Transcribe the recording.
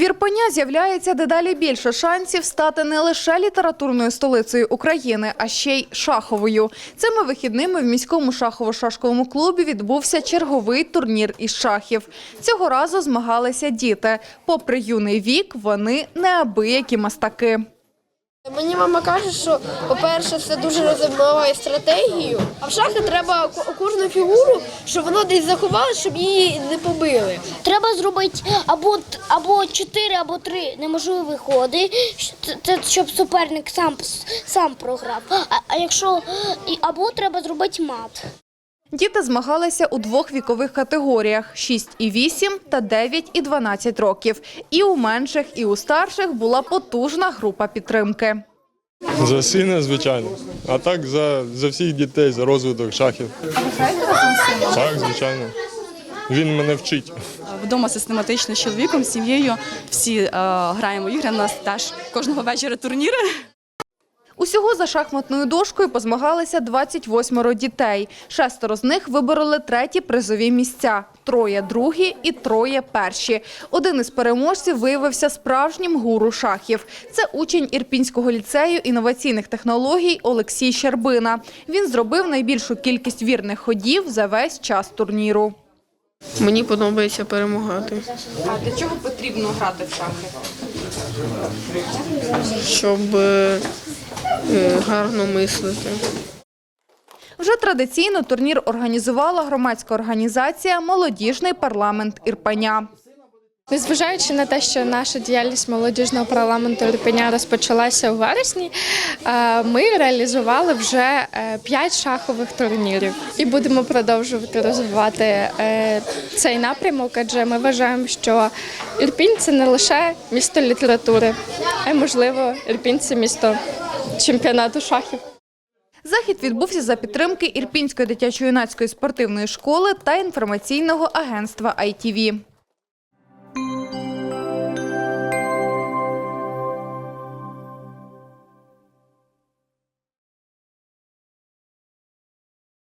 В Ірпеня з'являється дедалі більше шансів стати не лише літературною столицею України, а ще й шаховою. Цими вихідними в міському шахово-шашковому клубі відбувся черговий турнір із шахів. Цього разу змагалися діти. Попри юний вік, вони неабиякі мастаки. Мені мама каже, що, по-перше, це дуже розвиває стратегію, а в шахи треба кожну фігуру, щоб вона десь заховала, щоб її не побили. Треба зробити або або чотири, або три неможливі ходи, щоб суперник сам сам програв. А, а якщо або треба зробити мат. Діти змагалися у двох вікових категоріях – 6 і 8 та 9 і 12 років. І у менших, і у старших була потужна група підтримки. За сина, звичайно. А так за, за всіх дітей, за розвиток шахів. А ви граєте разом з сином? Так, звичайно. Він мене вчить. Вдома систематично з чоловіком, з сім'єю. Всі е, граємо ігри. У нас теж кожного вечора турніри. Усього за шахматною дошкою позмагалися 28 дітей. Шестеро з них вибороли треті призові місця, троє другі і троє перші. Один із переможців виявився справжнім гуру шахів. Це учень Ірпінського ліцею інноваційних технологій Олексій Щербина. Він зробив найбільшу кількість вірних ходів за весь час турніру. Мені подобається перемагати, А для чого потрібно грати в шахи? щоб е, гарно мислити. Вже традиційно турнір організувала громадська організація Молодіжний парламент Ірпеня. Незважаючи на те, що наша діяльність молодіжного парламенту Ірпеня розпочалася у вересні, е, ми реалізували вже 5 шахових турнірів і будемо продовжувати розвивати е, цей напрямок, адже ми вважаємо, що Ірпінь це не лише місто літератури, а й можливо Ірпінь це місто чемпіонату шахів. Захід відбувся за підтримки Ірпінської дитячо-юнацької спортивної школи та інформаційного агентства ITV.